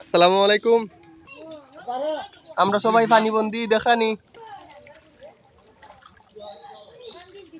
আসসালামু আলাইকুম। আমরা সবাই পানিবন্দি দেখানি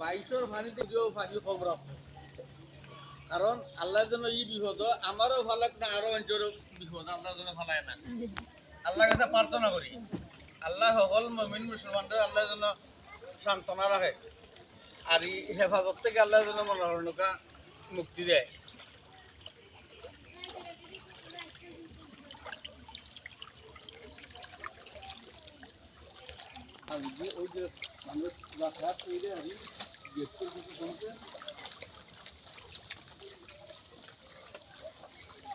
বাইশর পানিতে গিয়েও পানি খবর আছে। কারণ আল্লাহর জন্য ই বিপদ, আমারও ভালো না, আরও অঞ্চলের বিপদ, আল্লাহর জন্য ভালো না। আল্লাহর কাছে প্রার্থনা করি, আল্লাহ সকল মমিন মুসলমানদের আল্লাহর জন্য সান্ত্বনা রাখে আর এই হেফাজত থেকে আল্লাহর জন্য মনে হয় মুক্তি দেয়। আর যে ওই যে মানুষ রাখা তৈরি আর